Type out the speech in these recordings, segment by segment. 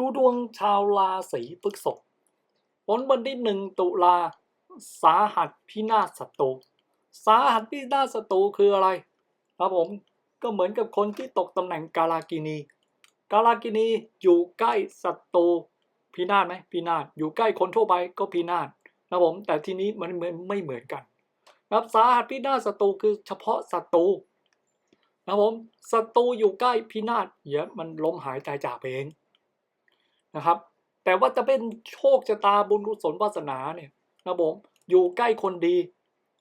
ดูดวงชาวราศีพฤษภผลวันที่หนึ่งตุลาสาหัสพินาศศัตรู สาหัสพินาศศัตรูคืออะไร ครับผมก็เหมือนกับคนที่ตกตำแหน่งกาลากินีกาลากินีอยู่ใกล้ศัตรูพินาศไหมพินาศอยู่ใกล้คนทั่วไปก็พินาศนะผมแต่ทีนี้มันเหมือนไม่เหมือนกันครับสาหัสพินาศศัตรูคือเฉพาะศัตรูนะผมศัตรูอยู่ใกล้พินาศเดี๋ยวมันล้มหายตายจากไปเอง นะครับ แต่ว่าจะเป็นโชคชะตาบุญกุศลวาสนาเนี่ยนะผมอยู่ใกล้คนดี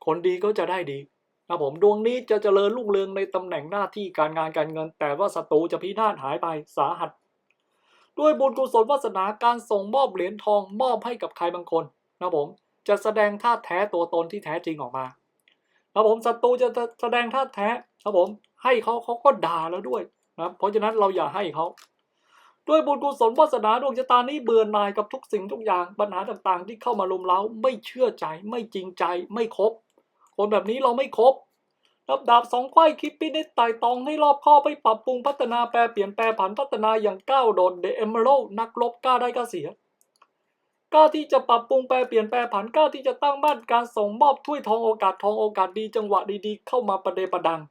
คนดีก็จะได้ดีนะผมดวงนี้จะเจริญรุ่งเรืองในตำแหน่งหน้าที่การงานการเงิน แต่ว่าศัตรูจะพินาศหายไปสาหัส ด้วยบุญกุศลวาสนาการส่งมอบเหรียญทองมอบให้กับใครบางคนนะผมจะแสดงท่าแท้ตัวตนที่แท้จริงออกมานะผมศัตรูจะแสดงท่าแท้นะผมให้เขาเขาก็ด่าแล้วด้วยนะเพราะฉะนั้นเราอย่าให้เขา ด้วยบุญกุศลวาสนาดวงชะตานี้เบื่อหน่ายกับทุกสิ่งทุกอย่างปัญหาต่างๆ ที่เข้ามาลุมเล้าไม่เชื่อใจไม่จริงใจไม่ครบคนแบบนี้เราไม่ครบรับดาบสองไข้คิดพินิจไต่ตองให้รอบคอบไปปรับปรุงพัฒนาแปรเปลี่ยนแปรผันพัฒนาอย่างก้าวโดดเดเอเมโรนักลบกล้าได้กล้าเสียกล้าที่จะปรับปรุงแปรเปลี่ยนแปรผันกล้าที่จะตั้งบ้านการส่งมอบถ้วยทองโอกาสทองโอกาสดีจังหวะดีๆ เข้ามาประเดประดัง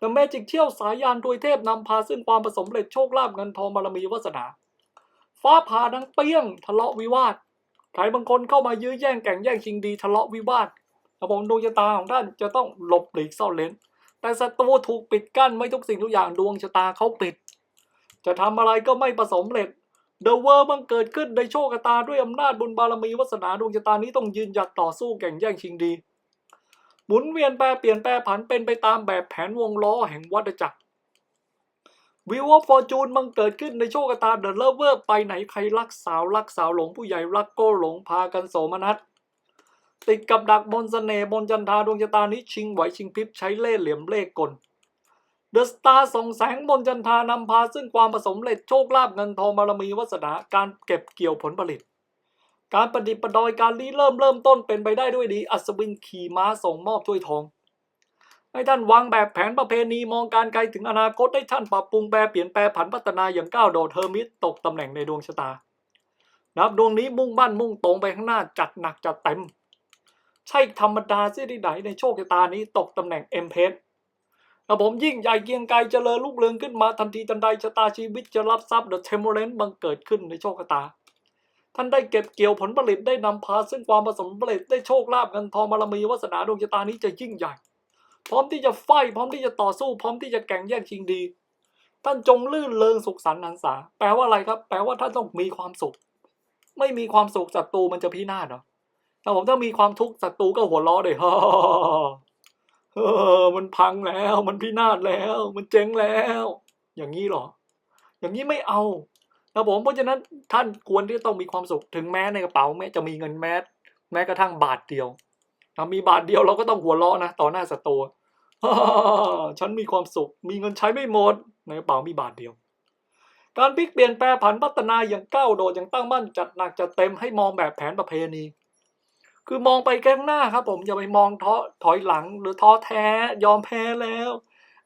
The Magic เชี่ยวสายยานตัวยเทพนำพาซึ่งความประสมเร็จโชคลาภเงินทองบารมีวาสนา ฟ้าผ่าดังเปี้ยง ทะเลาะวิวาทใครบางคนเข้ามายื้อแย่งแก่งแย่งชิงดีทะเลาะวิวาทระบบดวงชะตาของท่านจะต้องหลบหลีกซ่อนเลนแต่ศัตรูถูกปิดกั้นไม่ทุกสิ่งทุกอย่างดวงชะตาเขาปิด จะทำอะไรก็ไม่ประสมเร็จเดอะเวอร์บังเกิดขึ้นในโชคชะตาด้วยอำนาจบุญบารมีวาสนาดวงชะตานี้ต้องยืนหยัดต่อสู้แข่งแย่งชิงดี หมุนเวียนแปรเปลี่ยนแปรผันเป็นไปตามแบบแผนวงล้อแห่งวัฏจักรวิวอฟอร์จูนบังเกิดขึ้นในโชคชะตาเดอะเลเวอร์ไปไหนใครรักสาวรักสาวหลงผู้ใหญ่รักก็หลงพากันโสมนัสติดกับดักบนสเสน่ห์บนจันทาดวงชะตานี้ชิงไหวชิงพริบใช้เล่ห์เหลี่ยมเล่กลเดอะสตาร์ส่องแสงบนจันทานำพาซึ่งความผสมเร็จโชคลาภเงินทองบารมีวาสนาการเก็บเกี่ยวผลผลิต การประดิษฐ์ประดอยการรีเริ่มเริ่มต้นเป็นไปได้ด้วยดี อัศวินขี่ม้าส่งมอบถ้วยทอง ให้ท่านวางแบบแผนประเพณีมองการไกลถึงอนาคตให้ท่านปรับปรุงแปรเปลี่ยนแปรผันพัฒนาอย่างก้าวโดดเฮอร์มิสตกตำแหน่งในดวงชะตา นับดวงนี้มุ่งมั่นมุ่งตรงไปข้างหน้าจัดหนักจัดเต็ม ใช่ธรรมดาที่ที่ไหนในโชคชะตานี้ตกตำแหน่งเอ็มเพสระผมยิ่งใหญ่เกียงไกรเจริญรุ่งเรืองขึ้นมาทันทีทันใดชะตาชีวิตจะรับทรัพย์เดอะเทมโมเรนต์บังเกิดขึ้นในโชคชะตา ท่านได้เก็บเกี่ยวผลผลิตได้นำพาซึ่งความผสมผลิตได้โชคลาภเงินทองบารมีวาสนาดวงชะตานี้จะยิ่งใหญ่ พร้อมที่จะไฟพร้อมที่จะต่อสู้ พร้อมที่จะแข่งแย่งชิงดี ท่านจงลื่นเริงสุขสันต์หันษาแปลว่าอะไรครับ แปลว่าท่านต้องมีความสุข ไม่มีความสุขศัตรูมันจะพินาศเหรอถ้าผมถ้ามีความทุกข์ศัตรูก็หัวเราะเลยฮ่าเออ มันพังแล้ว มันพินาศแล้ว มันเจ๊งแล้ว อย่างนี้หรอ อย่างนี้ไม่เอา นะผมเพราะฉะนั้นท่านควรที่จะต้องมีความสุขถึงแม้ในกระเป๋าแม้จะมีเงินแม้แม้กระทั่งบาทเดียวถ้ามีบาทเดียวเราก็ต้องหัวเราะนะต่อหน้าศัตรูฉันมีความสุข มีเงินใช้ไม่หมดในกระเป๋ามีบาทเดียว การพลิกเปลี่ยนแปลผันพัฒนาอย่างก้าวโดดอย่างตั้งมั่นจัดหนักจัดเต็มให้มองแบบแผนประเพณี คือมองไปข้างหน้าครับ ผมอย่าไปมองท้อถอยหลัง หรือท้อแท้ยอมแพ้แล้ว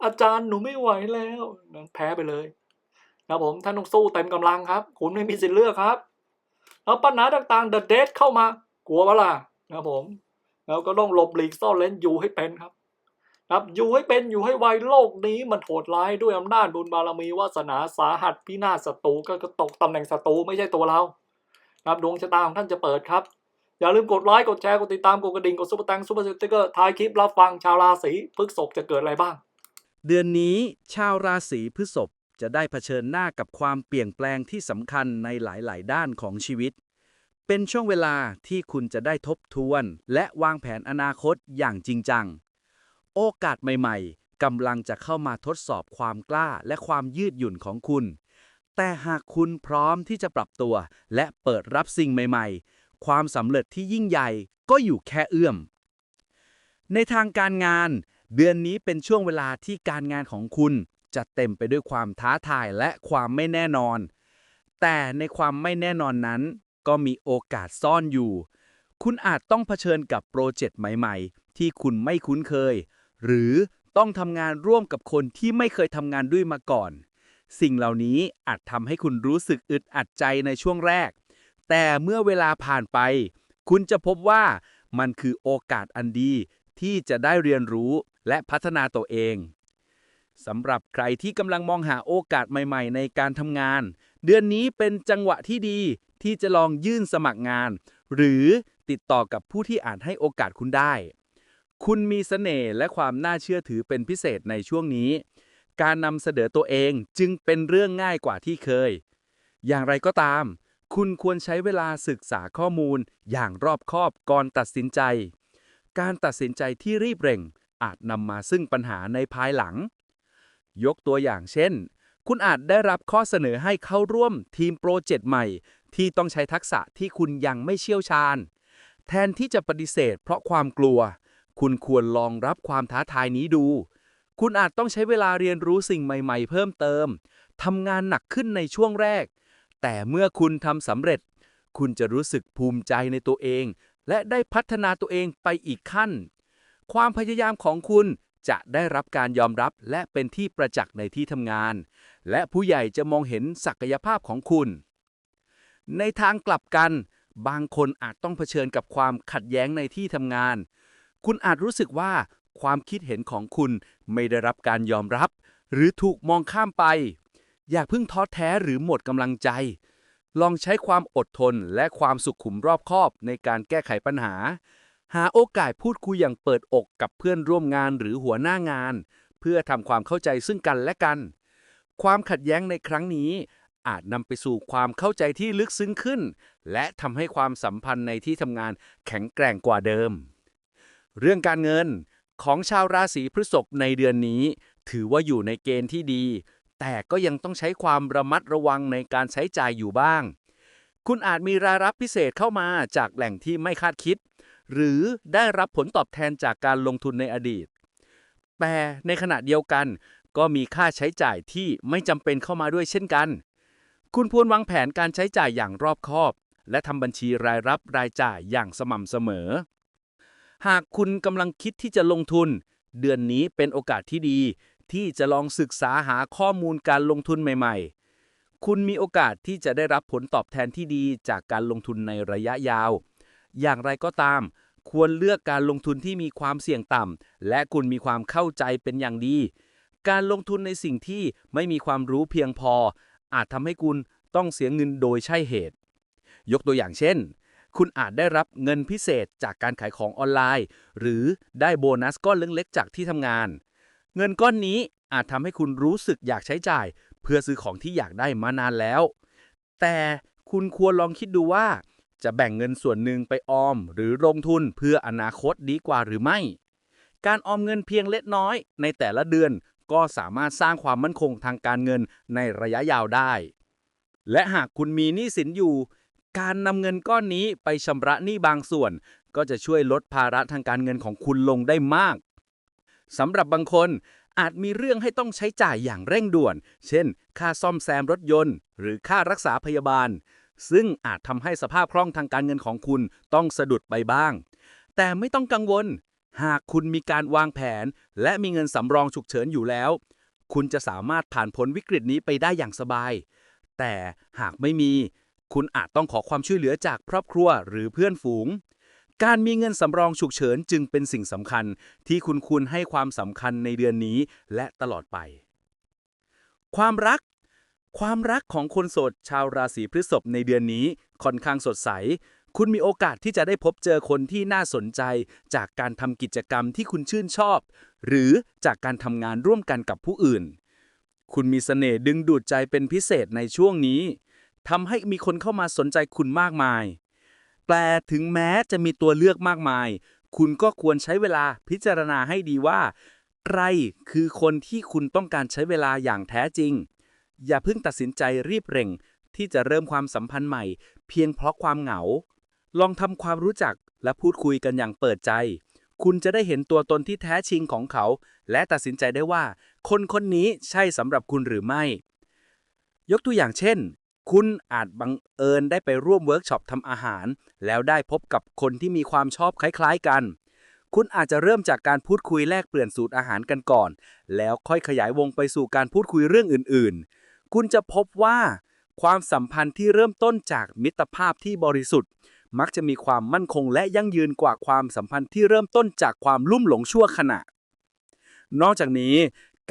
อาจารย์หนูไม่ไหวแล้วนั้นแพ้ไปเลย นะผมท่านต้องสู้เต็มกำลังครับ คุณไม่มีสิทธิ์เลือกครับ แล้วปัญหาต่างๆ The Dead เข้ามากลัวปะล่ะนะผม แล้วก็ต้องหลบหลีกซ่อนเล้นอยู่ให้เป็นครับ ครับอยู่ให้เป็นอยู่ให้ไวโลกนี้มันโหดร้ายด้วยอำนาจบุญบารมีวาสนาสาหัสพินาศศัตรูก็ตกตำแหน่งศัตรูไม่ใช่ตัวเราครับดวงชะตาของท่านจะเปิดครับ อย่าลืมกดไลค์กดแชร์กดติดตามกดกระดิ่งกดซุปเปอร์แตงซุปเปอร์สติ๊กเกอร์ท้ายคลิปรับฟังชาวราศีพฤษภจะเกิดอะไรบ้าง เดือนนี้ชาวราศีพฤษภ จะได้เผชิญหน้ากับความเปลี่ยนแปลงที่สำคัญในหลาย ๆ ด้านของชีวิต เป็นช่วงเวลาที่คุณจะได้ทบทวน และวางแผนอนาคตอย่างจริงจัง โอกาสใหม่ ๆกำลังจะเข้ามาทดสอบความกล้าและความยืดหยุ่นของคุณ แต่หากคุณพร้อมที่จะปรับตัว และเปิดรับสิ่งใหม่ ๆ ความสำเร็จที่ยิ่งใหญ่ก็อยู่แค่เอื้อม ในทางการงาน เดือนนี้เป็นช่วงเวลาที่การงานของคุณ จะเต็มไปด้วยความท้าทายและความไม่แน่นอน แต่ในความไม่แน่นอนนั้น ก็มีโอกาสซ่อนอยู่ คุณอาจต้องเผชิญกับโปรเจกต์ใหม่ๆ ที่คุณไม่คุ้นเคย หรือต้องทำงานร่วมกับคนที่ไม่เคยทำงานด้วยมาก่อน สิ่งเหล่านี้อาจทำให้คุณรู้สึกอึดอัดใจในช่วงแรก แต่เมื่อเวลาผ่านไป คุณจะพบว่ามันคือโอกาสอันดีที่จะได้เรียนรู้และพัฒนาตัวเอง สำหรับใครที่กำลังมองหาโอกาสใหม่ๆ ในการทำงาน เดือนนี้เป็นจังหวะที่ดีที่จะลองยื่นสมัครงาน หรือติดต่อกับผู้ที่อาจให้โอกาสคุณได้ คุณมีเสน่ห์และความน่าเชื่อถือเป็นพิเศษในช่วงนี้ การนำเสนอตัวเองจึงเป็นเรื่องง่ายกว่าที่เคย อย่างไรก็ตาม คุณควรใช้เวลาศึกษาข้อมูลอย่างรอบคอบก่อนตัดสินใจ การตัดสินใจที่รีบเร่งอาจนำมาซึ่งปัญหาในภายหลัง ยกตัวอย่างเช่น คุณอาจได้รับข้อเสนอให้เข้าร่วมทีมโปรเจกต์ใหม่ ที่ต้องใช้ทักษะที่คุณยังไม่เชี่ยวชาญ แทนที่จะปฏิเสธเพราะความกลัว คุณควรลองรับความท้าทายนี้ดู คุณอาจต้องใช้เวลาเรียนรู้สิ่งใหม่ ๆ เพิ่มเติมทำงานหนักขึ้นในช่วงแรก แต่เมื่อคุณทำสำเร็จ คุณจะรู้สึกภูมิใจในตัวเอง และได้พัฒนาตัวเองไปอีกขั้น ความพยายามของคุณ จะได้รับการยอมรับและเป็นที่ประจักษ์ในที่ทำงาน และผู้ใหญ่จะมองเห็นศักยภาพของคุณ ในทางกลับกัน บางคนอาจต้องเผชิญกับความขัดแย้งในที่ทำงาน คุณอาจรู้สึกว่าความคิดเห็นของคุณไม่ได้รับการยอมรับ หรือถูกมองข้ามไป อย่าเพิ่งท้อแท้หรือหมดกำลังใจ ลองใช้ความอดทนและความสุขุมรอบคอบในการแก้ไขปัญหา หาโอกาสพูดคุยอย่างเปิดอกกับเพื่อนร่วมงานหรือหัวหน้างาน เพื่อทำความเข้าใจซึ่งกันและกัน ความขัดแย้งในครั้งนี้ อาจนำไปสู่ความเข้าใจที่ลึกซึ้งขึ้น และทำให้ความสัมพันธ์ในที่ทำงานแข็งแกร่งกว่าเดิม เรื่องการเงินของชาวราศีพฤษภในเดือนนี้ ถือว่าอยู่ในเกณฑ์ที่ดี แต่ก็ยังต้องใช้ความระมัดระวังในการใช้จ่ายอยู่บ้าง คุณอาจมีรายรับพิเศษเข้ามาจากแหล่งที่ไม่คาดคิด หรือได้รับผลตอบแทนจากการลงทุนในอดีต แต่ในขณะเดียวกัน ก็มีค่าใช้จ่ายที่ไม่จำเป็นเข้ามาด้วยเช่นกัน คุณควรวางแผนการใช้จ่ายอย่างรอบคอบ และทำบัญชีรายรับรายจ่ายอย่างสม่ำเสมอ หากคุณกำลังคิดที่จะลงทุน เดือนนี้เป็นโอกาสที่ดี ที่จะลองศึกษาหาข้อมูลการลงทุนใหม่ๆคุณมีโอกาสที่จะได้รับผลตอบแทนที่ดีจากการลงทุนในระยะยาว อย่างไรก็ตาม ควรเลือกการลงทุนที่มีความเสี่ยงต่ำ และคุณมีความเข้าใจเป็นอย่างดี การลงทุนในสิ่งที่ไม่มีความรู้เพียงพอ อาจทำให้คุณต้องเสียเงินโดยใช่เหตุ ยกตัวอย่างเช่น คุณอาจได้รับเงินพิเศษจากการขายของออนไลน์ หรือได้โบนัสก้อนเล็กๆจากที่ทำงาน เงินก้อนนี้อาจทำให้คุณรู้สึกอยากใช้จ่าย เพื่อซื้อของที่อยากได้มานานแล้ว แต่คุณควรลองคิดดูว่า จะแบ่งเงินส่วนหนึ่งไปออม หรือลงทุนเพื่ออนาคตดีกว่าหรือไม่ การออมเงินเพียงเล็กน้อย ในแต่ละเดือนก็สามารถสร้างความมั่นคงทางการเงินในระยะยาวได้ และหากคุณมีหนี้สินอยู่ การนำเงินก้อนนี้ไปชำระหนี้บางส่วน ก็จะช่วยลดภาระทางการเงินของคุณลงได้มากสำหรับบางคนอาจมีเรื่องให้ต้องใช้จ่ายอย่างเร่งด่วน เช่น ค่าซ่อมแซมรถยนต์ หรือค่ารักษาพยาบาล ซึ่งอาจทำให้สภาพคล่องทางการเงินของคุณต้องสะดุดไปบ้าง แต่ไม่ต้องกังวล หากคุณมีการวางแผน และมีเงินสำรองฉุกเฉินอยู่แล้ว คุณจะสามารถผ่านพ้นวิกฤตนี้ไปได้อย่างสบาย แต่หากไม่มี คุณอาจต้องขอความช่วยเหลือจากครอบครัวหรือเพื่อนฝูง การมีเงินสำรองฉุกเฉินจึงเป็นสิ่งสำคัญ ที่คุณควรให้ความสำคัญในเดือนนี้และตลอดไป ความรัก ความรักของคนโสดชาวราศีพฤษภในเดือนนี้ค่อนข้างสดใส คุณมีโอกาสที่จะได้พบเจอคนที่น่าสนใจ จากการทำกิจกรรมที่คุณชื่นชอบ หรือจากการทำงานร่วมกันกับผู้อื่น คุณมีเสน่ห์ดึงดูดใจเป็นพิเศษในช่วงนี้ทำให้มีคนเข้ามาสนใจคุณมากมายแต่ถึงแม้จะมีตัวเลือกมากมาย คุณก็ควรใช้เวลาพิจารณาให้ดีว่า ใครคือคนที่คุณต้องการใช้เวลาอย่างแท้จริง อย่าเพิ่งตัดสินใจรีบเร่ง ที่จะเริ่มความสัมพันธ์ใหม่ เพียงเพราะความเหงา ลองทำความรู้จักและพูดคุยกันอย่างเปิดใจ คุณจะได้เห็นตัวตนที่แท้จริงของเขา และตัดสินใจได้ว่า คนคนนี้ใช่สำหรับคุณหรือไม่ ยกตัวอย่างเช่น คุณอาจบังเอิญได้ไปร่วมเวิร์กช็อปทำอาหาร แล้วได้พบกับคนที่มีความชอบคล้าย ๆ กันคุณอาจจะเริ่มจากการพูดคุยแลกเปลี่ยนสูตรอาหารกันก่อน แล้วค่อยขยายวงไปสู่การพูดคุยเรื่องอื่น คุณจะพบว่า ความสัมพันธ์ที่เริ่มต้นจากมิตรภาพที่บริสุทธิ์ มักจะมีความมั่นคงและยั่งยืนกว่าความสัมพันธ์ที่เริ่มต้นจากความลุ่มหลงชั่วขณะ นอกจากนี้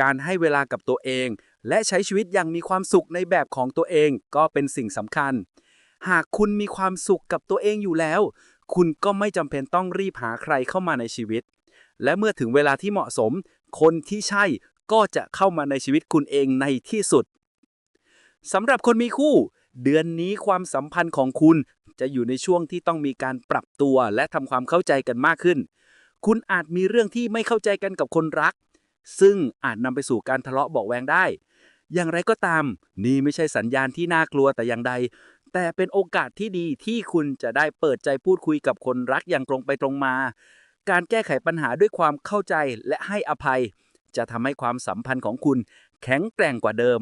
การให้เวลากับตัวเอง และใช้ชีวิตอย่างมีความสุขในแบบของตัวเองก็เป็นสิ่งสำคัญ หากคุณมีความสุขกับตัวเองอยู่แล้ว คุณก็ไม่จำเป็นต้องรีบหาใครเข้ามาในชีวิต และเมื่อถึงเวลาที่เหมาะสม คนที่ใช่ก็จะเข้ามาในชีวิตคุณเองในที่สุด สำหรับคนมีคู่ เดือนนี้ความสัมพันธ์ของคุณ จะอยู่ในช่วงที่ต้องมีการปรับตัวและทำความเข้าใจกันมากขึ้น คุณอาจมีเรื่องที่ไม่เข้าใจกันกับคนรัก ซึ่งอาจนำไปสู่การทะเลาะเบาแวงได้ อย่างไรก็ตาม นี่ไม่ใช่สัญญาณที่น่ากลัวแต่อย่างใด แต่เป็นโอกาสที่ดีที่คุณจะได้เปิดใจพูดคุยกับคนรักอย่างตรงไปตรงมา การแก้ไขปัญหาด้วยความเข้าใจและให้อภัย จะทำให้ความสัมพันธ์ของคุณแข็งแกร่งกว่าเดิม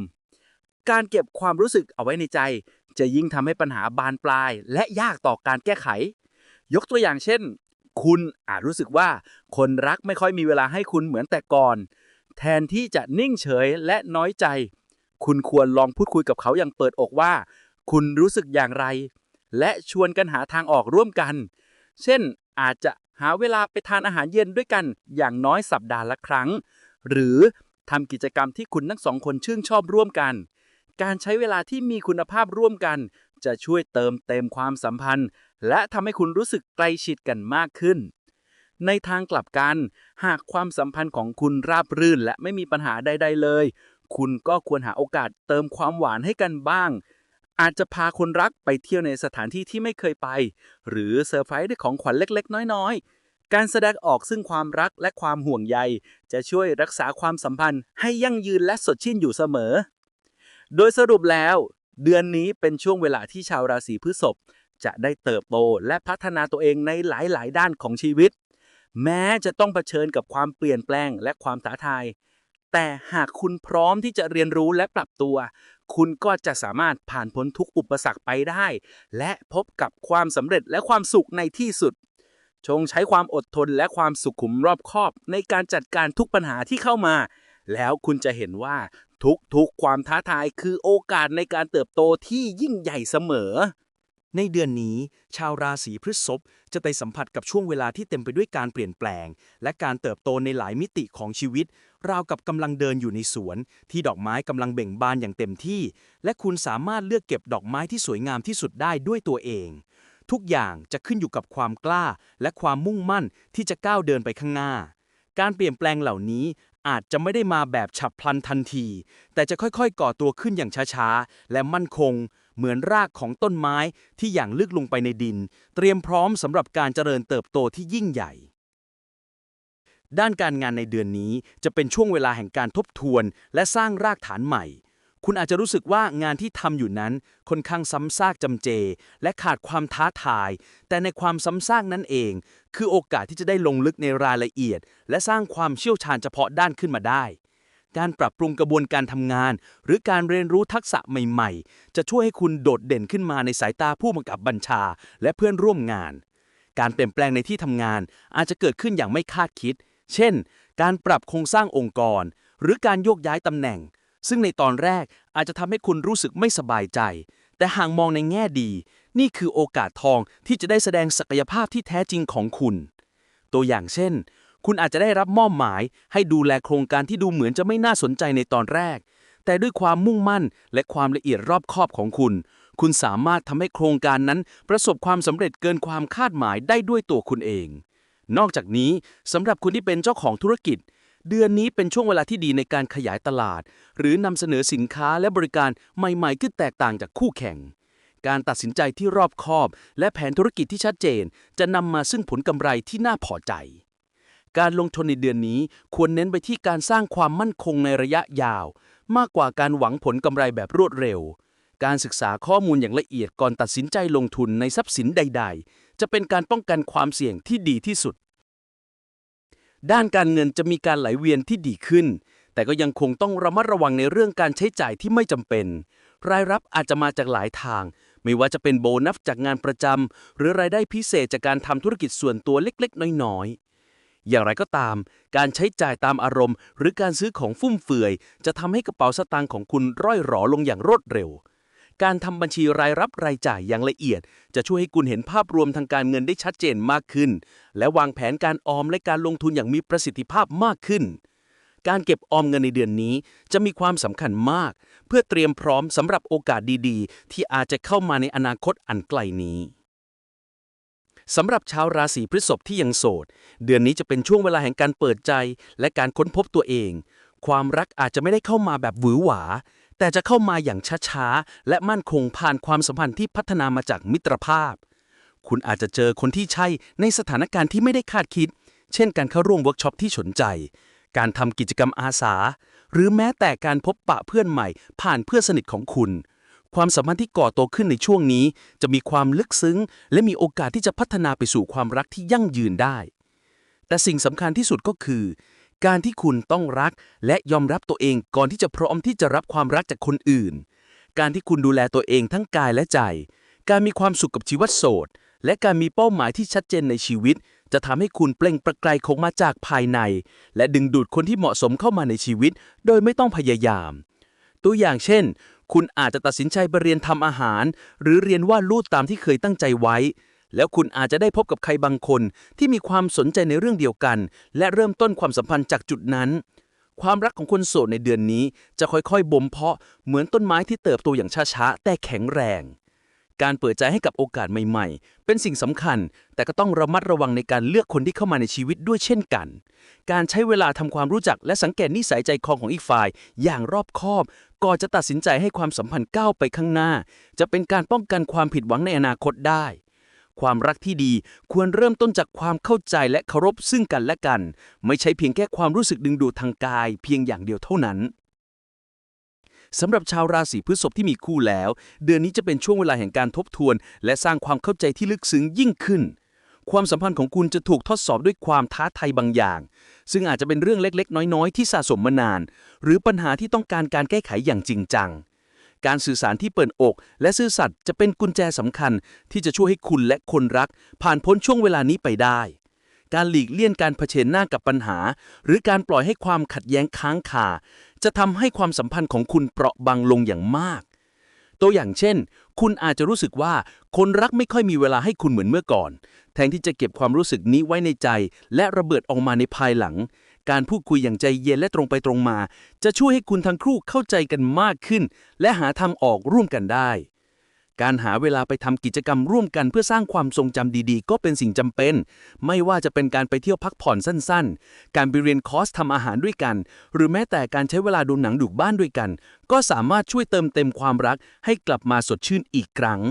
การเก็บความรู้สึกเอาไว้ในใจ จะยิ่งทำให้ปัญหาบานปลาย และยากต่อการแก้ไข ยกตัวอย่างเช่น คุณอาจรู้สึกว่า คนรักไม่ค่อยมีเวลาให้คุณเหมือนแต่ก่อน แทนที่จะนิ่งเฉยและน้อยใจ คุณควรลองพูดคุยกับเขาอย่างเปิดอกว่า คุณรู้สึกอย่างไร และชวนกันหาทางออกร่วมกัน เช่น อาจจะหาเวลาไปทานอาหารเย็นด้วยกันอย่างน้อยสัปดาห์ละครั้ง หรือทำกิจกรรมที่คุณทั้งสองคนชื่นชอบร่วมกัน การใช้เวลาที่มีคุณภาพร่วมกัน จะช่วยเติมเต็มความสัมพันธ์ และทำให้คุณรู้สึกใกล้ชิดกันมากขึ้น ในทางกลับกัน หากความสัมพันธ์ของคุณราบรื่นและไม่มีปัญหาใด ๆ เลย คุณก็ควรหาโอกาสเติมความหวานให้กันบ้าง อาจจะพาคนรักไปเที่ยวในสถานที่ที่ไม่เคยไป หรือเซอร์ไพรส์ด้วยของขวัญเล็ก ๆ น้อย ๆการแสดงออกซึ่งความรักและความห่วงใย จะช่วยรักษาความสัมพันธ์ให้ยั่งยืนและสดชื่นอยู่เสมอ โดยสรุปแล้ว เดือนนี้เป็นช่วงเวลาที่ชาวราศีพฤษภจะได้เติบโตและพัฒนาตัวเองในหลาย ๆ ด้านของชีวิต แม้จะต้องเผชิญกับความเปลี่ยนแปลงและความท้าทาย แต่หากคุณพร้อมที่จะเรียนรู้และปรับตัว คุณก็จะสามารถผ่านพ้นทุกอุปสรรคไปได้ และพบกับความสำเร็จและความสุขในที่สุดจงใช้ความอดทนและความสุขุมรอบคอบในการจัดการทุกปัญหาที่เข้ามา แล้วคุณจะเห็นว่า ทุกๆ ความท้าทายคือโอกาสในการเติบโตที่ยิ่งใหญ่เสมอ ในเดือนนี้ ชาวราศีพฤษภจะได้สัมผัสกับช่วงเวลาที่เต็มไปด้วยการเปลี่ยนแปลง และการเติบโตในหลายมิติของชีวิต ราวกับกำลังเดินอยู่ในสวน ที่ดอกไม้กำลังเบ่งบานอย่างเต็มที่ และคุณสามารถเลือกเก็บดอกไม้ที่สวยงามที่สุดได้ด้วยตัวเอง ทุกอย่างจะขึ้นอยู่กับความกล้า และความมุ่งมั่นที่จะก้าวเดินไปข้างหน้าการเปลี่ยนแปลงเหล่านี้ อาจจะไม่ได้มาแบบฉับพลันทันที แต่จะค่อยๆ ก่อตัวขึ้นอย่างช้าๆ และมั่นคง เหมือนรากของต้นไม้ที่อย่างลึกลงไปในดิน เตรียมพร้อมสำหรับการเจริญเติบโตที่ยิ่งใหญ่ ด้านการงานในเดือนนี้จะเป็นช่วงเวลาแห่งการทบทวน และสร้างรากฐานใหม่ คุณอาจจะรู้สึกว่างานที่ทำอยู่นั้นค่อนข้างซ้ำซากจำเจ และขาดความท้าทาย แต่ในความซ้ำซากนั้นเอง คือโอกาสที่จะได้ลงลึกในรายละเอียด และสร้างความเชี่ยวชาญเฉพาะด้านขึ้นมาได้ การปรับปรุงกระบวนการทำงาน หรือการเรียนรู้ทักษะใหม่ ๆ จะช่วยให้คุณโดดเด่นขึ้นมาในสายตาผู้บังคับบัญชา และเพื่อนร่วมงาน การเปลี่ยนแปลงในที่ทำงาน อาจจะเกิดขึ้นอย่างไม่คาดคิด เช่น การปรับโครงสร้างองค์กร หรือการโยกย้ายตำแหน่ง ซึ่งในตอนแรกอาจจะทำให้คุณรู้สึกไม่สบายใจ แต่หากมองในแง่ดี นี่คือโอกาสทองที่จะได้แสดงศักยภาพที่แท้จริงของคุณ ตัวอย่างเช่น คุณอาจจะได้รับมอบหมายให้ดูแลโครงการที่ดูเหมือนจะไม่น่าสนใจในตอนแรก แต่ด้วยความมุ่งมั่นและความละเอียดรอบคอบของคุณ คุณสามารถทำให้โครงการนั้นประสบความสำเร็จเกินความคาดหมายได้ด้วยตัวคุณเอง นอกจากนี้สำหรับคุณที่เป็นเจ้าของธุรกิจ เดือนนี้เป็นช่วงเวลาที่ดีในการขยายตลาด หรือนำเสนอสินค้าและบริการใหม่ๆที่แตกต่างจากคู่แข่ง การตัดสินใจที่รอบคอบ และแผนธุรกิจที่ชัดเจน จะนำมาซึ่งผลกำไรที่น่าพอใจ การลงทุนในเดือนนี้ควรเน้นไปที่การสร้างความมั่นคงในระยะยาว มากกว่าการหวังผลกำไรแบบรวดเร็ว การศึกษาข้อมูลอย่างละเอียดก่อนตัดสินใจลงทุนในทรัพย์สินใด ๆ จะเป็นการป้องกันความเสี่ยงที่ดีที่สุด ด้านการเงินจะมีการไหลเวียนที่ดีขึ้น แต่ก็ยังคงต้องระมัดระวังในเรื่องการใช้จ่ายที่ไม่จำเป็น รายรับอาจจะมาจากหลายทาง ไม่ว่าจะเป็นโบนัสจากงานประจำหรือรายได้พิเศษจากการทำธุรกิจส่วนตัวเล็กๆ น้อยๆ อย่างไรก็ตาม การใช้จ่ายตามอารมณ์ หรือการซื้อของฟุ่มเฟือย จะทำให้กระเป๋าสตางค์ของคุณร่อยหรอลงอย่างรวดเร็ว การทำบัญชีรายรับรายจ่ายอย่างละเอียด จะช่วยให้คุณเห็นภาพรวมทางการเงินได้ชัดเจนมากขึ้น และวางแผนการออมและการลงทุนอย่างมีประสิทธิภาพมากขึ้น การเก็บออมเงินในเดือนนี้จะมีความสำคัญมาก เพื่อเตรียมพร้อมสำหรับโอกาสดีๆ ที่อาจจะเข้ามาในอนาคตอันไกลนี้สำหรับชาวราศีพฤษภที่ยังโสด เดือนนี้จะเป็นช่วงเวลาแห่งการเปิดใจ และการค้นพบตัวเอง ความรักอาจจะไม่ได้เข้ามาแบบหวือหวา แต่จะเข้ามาอย่างช้าๆ และมั่นคงผ่านความสัมพันธ์ที่พัฒนามาจากมิตรภาพ คุณอาจจะเจอคนที่ใช่ในสถานการณ์ที่ไม่ได้คาดคิด เช่นการเข้าร่วมเวิร์กช็อปที่สนใจ การทำกิจกรรมอาสา หรือแม้แต่การพบปะเพื่อนใหม่ ผ่านเพื่อนสนิทของคุณ ความสัมพันธ์ที่ก่อตัวขึ้นในช่วงนี้ จะมีความลึกซึ้ง และมีโอกาสที่จะพัฒนาไปสู่ความรักที่ยั่งยืนได้ แต่สิ่งสำคัญที่สุดก็คือ การที่คุณต้องรักและยอมรับตัวเองก่อนที่จะพร้อมที่จะรับความรักจากคนอื่น การที่คุณดูแลตัวเองทั้งกายและใจ การมีความสุขกับชีวิตโสด และการมีเป้าหมายที่ชัดเจนในชีวิต จะทำให้คุณเปล่งประกายของมาจากภายใน และดึงดูดคนที่เหมาะสมเข้ามาในชีวิต โดยไม่ต้องพยายาม ตัวอย่างเช่น คุณอาจจะตัดสินใจไปเรียนทำอาหาร หรือเรียนวาดรูปตามที่เคยตั้งใจไว้ แล้วคุณอาจจะได้พบกับใครบางคนที่มีความสนใจในเรื่องเดียวกัน และเริ่มต้นความสัมพันธ์จากจุดนั้น ความรักของคนโสดในเดือนนี้จะค่อยๆบ่มเพาะเหมือนต้นไม้ที่เติบโตอย่างช้าๆ แต่แข็งแรง การเปิดใจให้กับโอกาสใหม่ๆ เป็นสิ่งสำคัญ แต่ก็ต้องระมัดระวังในการเลือกคนที่เข้ามาในชีวิตด้วยเช่นกัน การใช้เวลาทำความรู้จักและสังเกตนิสัยใจคอของอีกฝ่าย อย่างรอบคอบก่อนจะตัดสินใจให้ความสัมพันธ์ก้าวไปข้างหน้า จะเป็นการป้องกันความผิดหวังในอนาคตได้ ความรักที่ดีควรเริ่มต้นจากความเข้าใจและเคารพซึ่งกันและกัน ไม่ใช่เพียงแค่ความรู้สึกดึงดูดทางกาย เพียงอย่างเดียวเท่านั้นสำหรับชาวราศีพฤษภที่มีคู่แล้ว เดือนนี้จะเป็นช่วงเวลาแห่งการทบทวน และสร้างความเข้าใจที่ลึกซึ้งยิ่งขึ้น ความสัมพันธ์ของคุณจะถูกทดสอบด้วยความท้าทายบางอย่าง ซึ่งอาจจะเป็นเรื่องเล็กๆ น้อยๆ ที่สะสมมานาน หรือปัญหาที่ต้องการการแก้ไขอย่างจริงจัง การสื่อสารที่เปิดอก และซื่อสัตย์จะเป็นกุญแจสำคัญ ที่จะช่วยให้คุณและคนรัก ผ่านพ้นช่วงเวลานี้ไปได้ การหลีกเลี่ยงการเผชิญหน้ากับปัญหา หรือการปล่อยให้ความขัดแย้งค้างคา จะทำให้ความสัมพันธ์ของคุณเปราะบางลงอย่างมาก ตัวอย่างเช่น คุณอาจจะรู้สึกว่าคนรักไม่ค่อยมีเวลาให้คุณเหมือนเมื่อก่อน แทนที่จะเก็บความรู้สึกนี้ไว้ในใจ และระเบิดออกมาในภายหลัง การพูดคุยอย่างใจเย็นและตรงไปตรงมา จะช่วยให้คุณทั้งคู่เข้าใจกันมากขึ้น และหาทางออกร่วมกันได้ การหาเวลาไปทำกิจกรรมร่วมกันเพื่อสร้างความทรงจำดีๆ ก็เป็นสิ่งจำเป็น ไม่ว่าจะเป็นการไปเที่ยวพักผ่อนสั้นๆ การไปเรียนคอร์สทำอาหารด้วยกัน หรือแม้แต่การใช้เวลาดูหนังดูบ้านด้วยกัน ก็สามารถช่วยเติมเต็มความรัก ให้กลับมาสดชื่นอีกครั้ง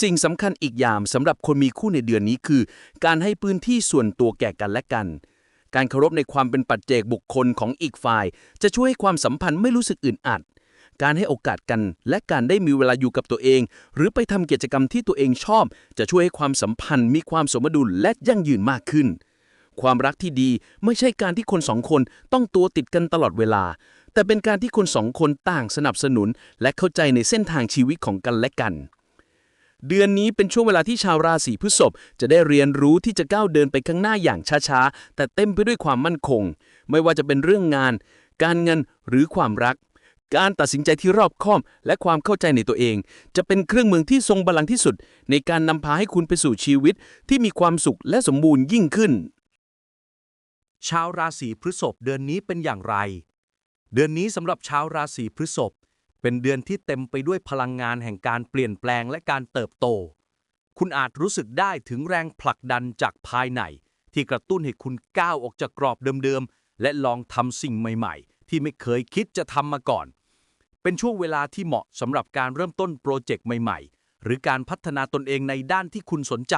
สิ่งสำคัญอีกอย่างสำหรับคนมีคู่ในเดือนนี้คือ การให้พื้นที่ส่วนตัวแก่กันและกัน การเคารพในความเป็นปัจเจกบุคคลของอีกฝ่าย จะช่วยให้ความสัมพันธ์ไม่รู้สึกอึดอัด การให้โอกาสกัน และการได้มีเวลาอยู่กับตัวเอง หรือไปทำกิจกรรมที่ตัวเองชอบ จะช่วยให้ความสัมพันธ์มีความสมดุลและยั่งยืนมากขึ้น ความรักที่ดีไม่ใช่การที่คนสองคนต้องตัวติดกันตลอดเวลา แต่เป็นการที่คนสองคนต่างสนับสนุน และเข้าใจในเส้นทางชีวิตของกันและกัน เดือนนี้เป็นช่วงเวลาที่ชาวราศีพฤษภจะได้เรียนรู้ที่จะก้าวเดินไปข้างหน้าอย่างช้าๆ แต่เต็มไปด้วยความมั่นคง ไม่ว่าจะเป็นเรื่องงาน การเงินหรือความรัก การตัดสินใจที่รอบคอบและความเข้าใจในตัวเอง จะเป็นเครื่องมือที่ทรงพลังที่สุด ในการนำพาให้คุณไปสู่ชีวิตที่มีความสุขและสมบูรณ์ยิ่งขึ้น ชาวราศีพฤษภเดือนนี้เป็นอย่างไร เดือนนี้สำหรับชาวราศีพฤษภ เป็นเดือนที่เต็มไปด้วยพลังงานแห่งการเปลี่ยนแปลงและการเติบโต คุณอาจรู้สึกได้ถึงแรงผลักดันจากภายใน ที่กระตุ้นให้คุณก้าวออกจากกรอบเดิมๆ และลองทำสิ่งใหม่ๆ ที่ไม่เคยคิดจะทำมาก่อน เป็นช่วงเวลาที่เหมาะสำหรับการเริ่มต้นโปรเจกต์ใหม่ๆ หรือการพัฒนาตนเองในด้านที่คุณสนใจ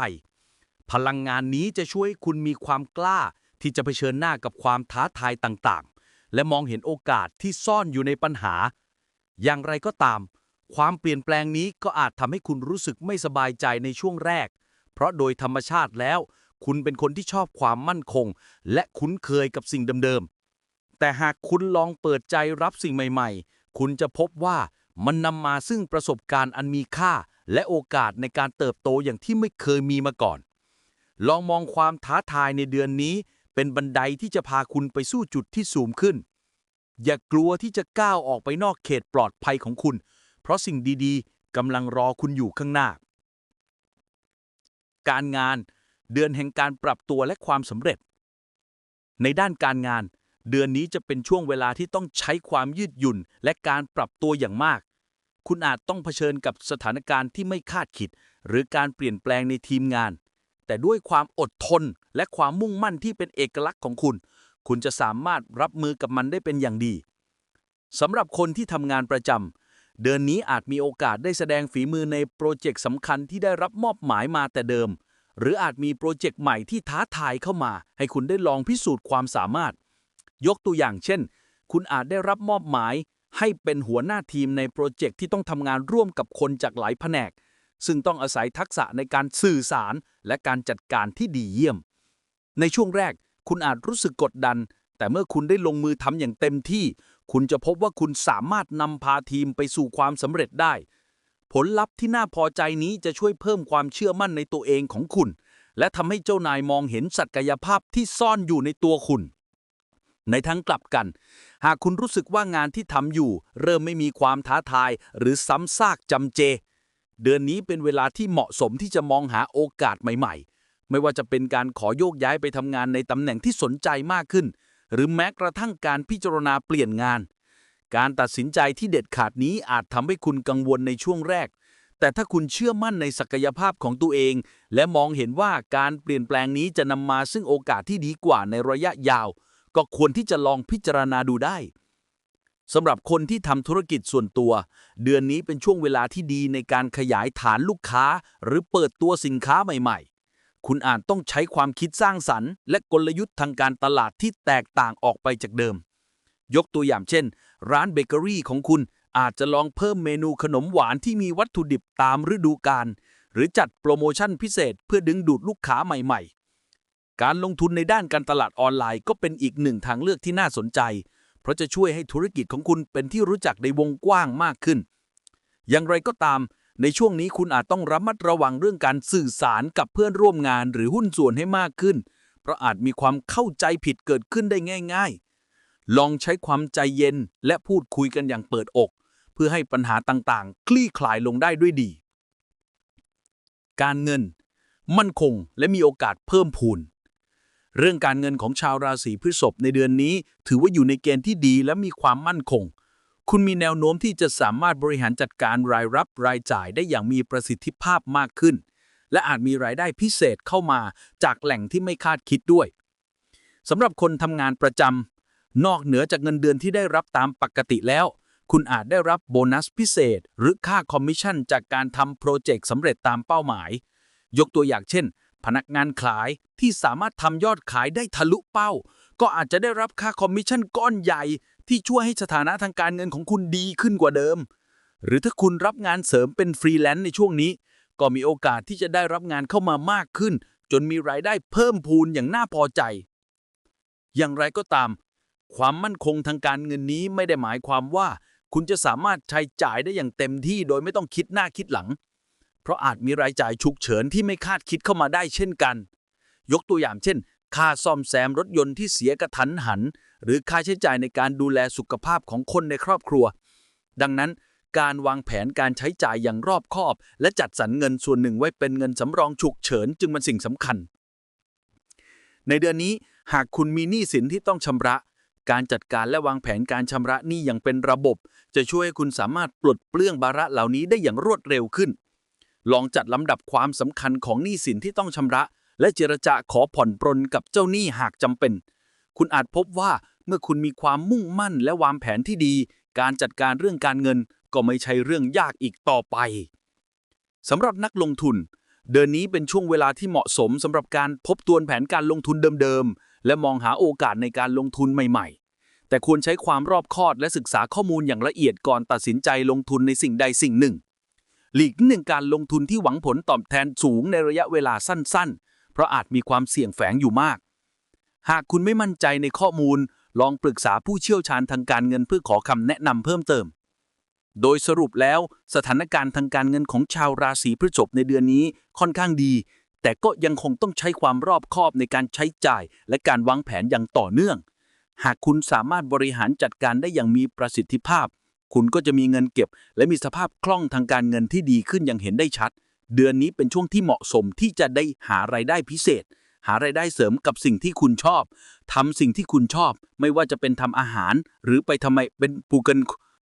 พลังงานนี้จะช่วยคุณมีความกล้าที่จะเผชิญหน้ากับความท้าทายต่างๆ และมองเห็นโอกาสที่ซ่อนอยู่ในปัญหา อย่างไรก็ตาม ความเปลี่ยนแปลงนี้ก็อาจทำให้คุณรู้สึกไม่สบายใจในช่วงแรก เพราะโดยธรรมชาติแล้ว คุณเป็นคนที่ชอบความมั่นคง และคุ้นเคยกับสิ่งเดิมๆ แต่หากคุณลองเปิดใจรับสิ่งใหม่ ๆ คุณจะพบว่ามันนำมาซึ่งประสบการณ์อันมีค่า และโอกาสในการเติบโตอย่างที่ไม่เคยมีมาก่อน ลองมองความท้าทายในเดือนนี้ เป็นบันไดที่จะพาคุณไปสู่จุดที่สูงขึ้น อย่ากลัวที่จะก้าวออกไปนอกเขตปลอดภัยของคุณ เพราะสิ่งดีๆกำลังรอคุณอยู่ข้างหน้า การงานเดือนแห่งการปรับตัวและความสำเร็จ ในด้านการงาน เดือนนี้จะเป็นช่วงเวลาที่ต้องใช้ความยืดหยุ่นและการปรับตัวอย่างมาก คุณอาจต้องเผชิญกับสถานการณ์ที่ไม่คาดคิด หรือการเปลี่ยนแปลงในทีมงาน แต่ด้วยความอดทนและความมุ่งมั่นที่เป็นเอกลักษณ์ของคุณ คุณจะสามารถรับมือกับมันได้เป็นอย่างดีสำหรับคนที่ทำงานประจำเดือนนี้อาจมีโอกาสได้แสดงฝีมือในโปรเจกต์สำคัญที่ได้รับมอบหมายมาแต่เดิม หรืออาจมีโปรเจกต์ใหม่ที่ท้าทายเข้ามา ให้คุณได้ลองพิสูจน์ความสามารถ ยกตัวอย่างเช่น คุณอาจได้รับมอบหมาย ให้เป็นหัวหน้าทีมในโปรเจกต์ที่ต้องทำงานร่วมกับคนจากหลายแผนก ซึ่งต้องอาศัยทักษะในการสื่อสารและการจัดการที่ดีเยี่ยม ในช่วงแรก คุณอาจรู้สึกกดดัน แต่เมื่อคุณได้ลงมือทำอย่างเต็มที่ คุณจะพบว่าคุณสามารถนำพาทีมไปสู่ความสำเร็จได้ ผลลัพธ์ที่น่าพอใจนี้จะช่วยเพิ่มความเชื่อมั่นในตัวเองของคุณ และทำให้เจ้านายมองเห็นศักยภาพที่ซ่อนอยู่ในตัวคุณในทั้งกลับกัน หากคุณรู้สึกว่างานที่ทำอยู่ เริ่มไม่มีความท้าทาย หรือซ้ำซากจำเจ เดือนนี้เป็นเวลาที่เหมาะสมที่จะมองหาโอกาสใหม่ ๆ ไม่ว่าจะเป็นการขอโยกย้ายไปทำงานในตำแหน่งที่สนใจมากขึ้น หรือแม้กระทั่งการพิจารณาเปลี่ยนงาน การตัดสินใจที่เด็ดขาดนี้อาจทำให้คุณกังวลในช่วงแรก แต่ถ้าคุณเชื่อมั่นในศักยภาพของตัวเอง และมองเห็นว่าการเปลี่ยนแปลงนี้จะนำมาซึ่งโอกาสที่ดีกว่าในระยะยาว ก็ควรที่จะลองพิจารณาดูได้สำหรับคนที่ทำธุรกิจส่วนตัว เดือนนี้เป็นช่วงเวลาที่ดีในการขยายฐานลูกค้า หรือเปิดตัวสินค้าใหม่ๆ คุณอาจต้องใช้ความคิดสร้างสรรค์ และกลยุทธ์ทางการตลาดที่แตกต่างออกไปจากเดิม ยกตัวอย่างเช่น ร้านเบเกอรี่ของคุณอาจจะลองเพิ่มเมนูขนมหวานที่มีวัตถุดิบตามฤดูกาลหรือจัดโปรโมชั่นพิเศษเพื่อดึงดูดลูกค้าใหม่ๆ การลงทุนในด้านการตลาดออนไลน์ก็เป็นอีกหนึ่งทางเลือกที่น่าสนใจ เพราะจะช่วยให้ธุรกิจของคุณเป็นที่รู้จักในวงกว้างมากขึ้น อย่างไรก็ตาม ในช่วงนี้คุณอาจต้องระมัดระวังเรื่องการสื่อสารกับเพื่อนร่วมงานหรือหุ้นส่วนให้มากขึ้น เพราะอาจมีความเข้าใจผิดเกิดขึ้นได้ง่าย ๆ ลองใช้ความใจเย็นและพูดคุยกันอย่างเปิดอก เพื่อให้ปัญหาต่างๆ คลี่คลายลงได้ด้วยดี การเงิน มั่นคงและมีโอกาสเพิ่มพูนเรื่องการเงินของชาวราศีพฤษภในเดือนนี้ ถือว่าอยู่ในเกณฑ์ที่ดีและมีความมั่นคง คุณมีแนวโน้มที่จะสามารถบริหารจัดการรายรับรายจ่ายได้อย่างมีประสิทธิภาพมากขึ้น และอาจมีรายได้พิเศษเข้ามาจากแหล่งที่ไม่คาดคิดด้วยสำหรับคนทำงานประจำนอกเหนือจากเงินเดือนที่ได้รับตามปกติแล้ว คุณอาจได้รับโบนัสพิเศษ หรือค่าคอมมิชชั่นจากการทำโปรเจกต์สำเร็จตามเป้าหมาย ยกตัวอย่างเช่น พนักงานขายที่สามารถทำยอดขายได้ทะลุเป้า ก็อาจจะได้รับค่าคอมมิชชั่นก้อนใหญ่ ที่ช่วยให้สถานะทางการเงินของคุณดีขึ้นกว่าเดิม หรือถ้าคุณรับงานเสริมเป็นฟรีแลนซ์ในช่วงนี้ ก็มีโอกาสที่จะได้รับงานเข้ามามากขึ้น จนมีรายได้เพิ่มพูนอย่างน่าพอใจ อย่างไรก็ตาม ความมั่นคงทางการเงินนี้ไม่ได้หมายความว่า คุณจะสามารถใช้จ่ายได้อย่างเต็มที่โดยไม่ต้องคิดหน้าคิดหลัง เพราะอาจมีรายจ่ายฉุกเฉินที่ไม่คาดคิดเข้ามาได้เช่นกัน ยกตัวอย่างเช่น ค่าซ่อมแซมรถยนต์ที่เสียกระทันหัน หรือค่าใช้จ่ายในการดูแลสุขภาพของคนในครอบครัว ดังนั้นการวางแผนการใช้จ่ายอย่างรอบคอบ และจัดสรรเงินส่วนหนึ่งไว้เป็นเงินสำรองฉุกเฉินจึงเป็นสิ่งสำคัญ ในเดือนนี้หากคุณมีหนี้สินที่ต้องชำระ การจัดการและวางแผนการชำระหนี้อย่างเป็นระบบ จะช่วยให้คุณสามารถปลดเปลื้องภาระเหล่านี้ได้อย่างรวดเร็วขึ้น ลองจัดลำดับความสำคัญของหนี้สินที่ต้องชำระ และเจรจาขอผ่อนปรนกับเจ้าหนี้หากจำเป็น คุณอาจพบว่าเมื่อคุณมีความมุ่งมั่นและวางแผนที่ดี การจัดการเรื่องการเงินก็ไม่ใช่เรื่องยากอีกต่อไปสำหรับนักลงทุน เดือนนี้เป็นช่วงเวลาที่เหมาะสมสำหรับการทบทวนแผนการลงทุนเดิมๆ และมองหาโอกาสในการลงทุนใหม่ ๆ แต่ควรใช้ความรอบคอบและศึกษาข้อมูลอย่างละเอียดก่อนตัดสินใจลงทุนในสิ่งใดสิ่งหนึ่ง หลีกเลี่ยงการลงทุนที่หวังผลตอบแทนสูงในระยะเวลาสั้นๆเราะอาจมีความเสี่ยงแฝงอยู่มาก หากคุณไม่มั่นใจในข้อมูล ลองปรึกษาผู้เชี่ยวชาญทางการเงินเพื่อขอคำแนะนำเพิ่มเติม โดยสรุปแล้วสถานการณ์ทางการเงินของชาวราศีพฤษภในเดือนนี้ค่อนข้างดี แต่ก็ยังคงต้องใช้ความรอบคอบในการใช้จ่าย และการวางแผนอย่างต่อเนื่อง หากคุณสามารถบริหารจัดการได้อย่างมีประสิทธิภาพ คุณก็จะมีเงินเก็บ และมีสภาพคล่องทางการเงินที่ดีขึ้นอย่างเห็นได้ชัด เดือนนี้เป็นช่วงที่เหมาะสมที่จะได้หารายได้พิเศษ หารายได้เสริมกับสิ่งที่คุณชอบทำสิ่งที่คุณชอบ ไม่ว่าจะเป็นทำอาหาร หรือไปทำไมเป็นปลูกกัน